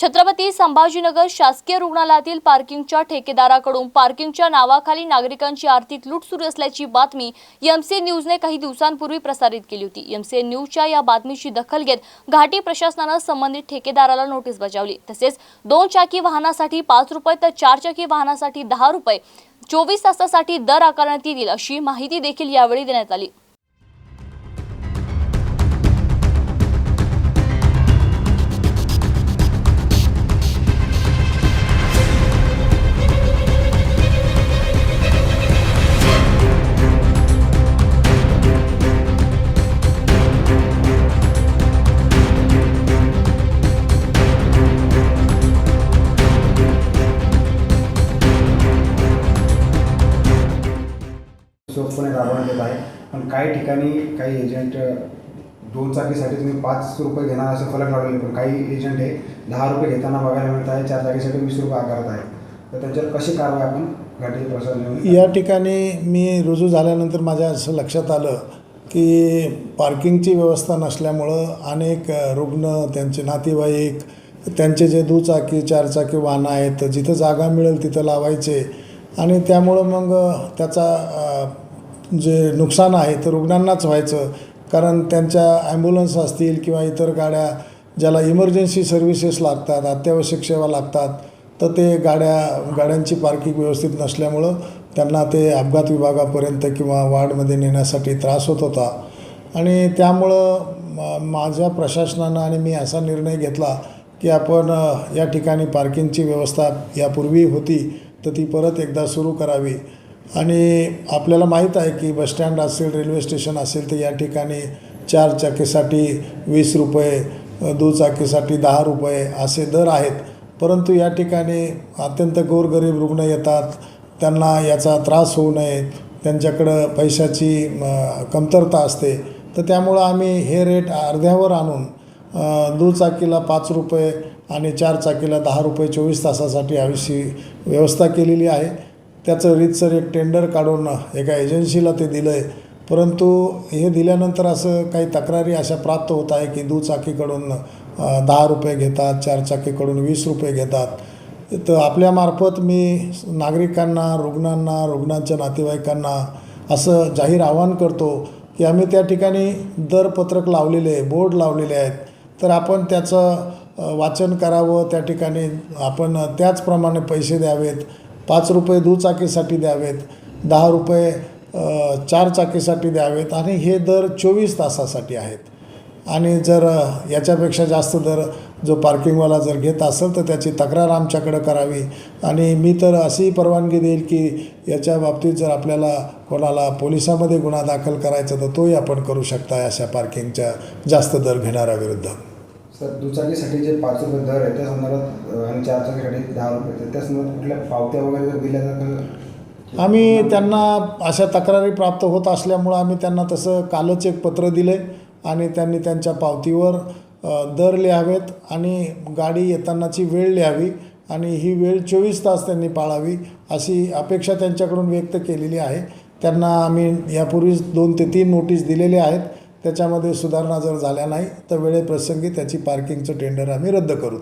छत्रपती संभाजीनगर शासकीय रुग्णालयातील पार्किंगच्या ठेकेदाराकडून पार्किंगच्या नावाखाली नागरिकांची आर्थिक लूट सुरू असल्याची बातमी एमसी न्यूजने काही दिवसांपूर्वी प्रसारित केली होती. एमसी न्यूजच्या या बातमीची दखल घेत घाटी प्रशासनानं संबंधित ठेकेदाराला नोटीस बजावली. तसेच दोन चाकी वाहनासाठी पाच रुपये तर चार चाकी वाहनासाठी दहा रुपये चोवीस तासासाठी दर आकारण्यात येतील अशी माहिती देखील यावेळी देण्यात आली. सोपपणे राबवण्यात येत आहे. पण काही ठिकाणी काही एजंट दोन चाकीसाठी तुम्ही पाच रुपये घेणार असं फलक लावलेले पण काही एजंट हे दहा रुपये घेताना बघायला मिळत आहे. चार चाकीसाठी वीस रुपये आकारत आहे. तर त्यांच्यावर कशी कारवाई आपण घाटी प्रशासन या ठिकाणी मी रुजू झाल्यानंतर माझ्या असं लक्षात आलं की पार्किंगची व्यवस्था नसल्यामुळं अनेक रुग्ण त्यांचे नातेवाईक त्यांचे जे दुचाकी चारचाकी वाहनं आहेत जिथं जागा मिळेल तिथं लावायचे. आणि त्यामुळं मग त्याचा जे नुकसान आहे ते रुग्णांनाच व्हायचं. कारण त्यांच्या ॲम्ब्युलन्स असतील किंवा इतर गाड्या ज्याला इमर्जन्सी सर्व्हिसेस लागतात अत्यावश्यक सेवा लागतात तर ते गाड्या गाड्यांची पार्किंग व्यवस्थित नसल्यामुळं त्यांना ते अपघात विभागापर्यंत किंवा वार्डमध्ये नेण्यासाठी त्रास होत होता. आणि त्यामुळं माझ्या प्रशासनानं आणि मी असा निर्णय घेतला की आपण या ठिकाणी पार्किंगची व्यवस्था यापूर्वी होती. तर ती परत एकदा सुरू करावी. आणि आपल्याला माहीत आहे की बसस्टँड असेल रेल्वे स्टेशन असेल तर या ठिकाणी चार चाकीसाठी वीस रुपये दुचाकीसाठी दहा रुपये असे दर आहेत. परंतु या ठिकाणी अत्यंत गोरगरीब रुग्ण येतात. त्यांना याचा त्रास होऊ नये. त्यांच्याकडं पैशाची कमतरता असते. तर त्यामुळं आम्ही हे रेट अर्ध्यावर आणून दुचाकीला पाच रुपये आणि चार चाकीला दहा रुपये चोवीस तासासाठी अशी व्यवस्था केलेली आहे. त्याचं रीतसर एक टेंडर काढून एका एजन्सीला ते दिलं आहे परंतु हे दिल्यानंतर असं काही तक्रारी अशा प्राप्त होत आहे की दुचाकीकडून दहा रुपये घेतात चार चाकीकडून वीस रुपये घेतात. तर आपल्यामार्फत मी नागरिकांना रुग्णांना रुग्णांच्या नातेवाईकांना असं जाहीर आवाहन करतो की आम्ही त्या ठिकाणी दरपत्रक लावलेले आहे बोर्ड लावलेले आहेत. तर आपण त्याचं वाचन करावं त्या ठिकाणी आपण त्याचप्रमाणे पैसे द्यावेत. पाच रुपये दुचाकीसाठी द्यावेत. दहा रुपये चारचाकीसाठी चार चाकीसाठी द्यावेत. आणि हे दर चोवीस तासासाठी आहेत. आणि जर याच्यापेक्षा जास्त दर जो पार्किंगवाला जर घेत असेल तर त्याची तक्रार आमच्याकडं करावी. आणि मी तर अशीही परवानगी देईल की याच्या बाबतीत जर आपल्याला कोणाला पोलिसामध्ये गुन्हा दाखल करायचा तर तोही आपण करू शकता अशा पार्किंगच्या जास्त दर घेणाऱ्याविरुद्ध. सर दुचाकीसाठी जे पाच रुपये दर आहे त्या संदर्भात आणि चारचाकीसाठी दहा रुपये तर त्या संदर्भात कुठल्या पावत्या वगैरे जर दिल्या तर आम्ही त्यांना अशा तक्रारी प्राप्त होत असल्यामुळं आम्ही त्यांना तसं कालच एक पत्र दिले आणि त्यांनी त्यांच्या पावतीवर दर लिहावेत आणि गाडी येतानाची वेळ लिहावी आणि ही वेळ चोवीस तास त्यांनी पाळावी अशी अपेक्षा त्यांच्याकडून व्यक्त केलेली आहे. त्यांना आम्ही यापूर्वीच दोन ते तीन नोटीस दिलेले आहेत. त्याच्यामध्ये सुधारणा जर झाल्या नाही तर वेळेप्रसंगी त्याची पार्किंगचं टेंडर आम्ही रद्द करू.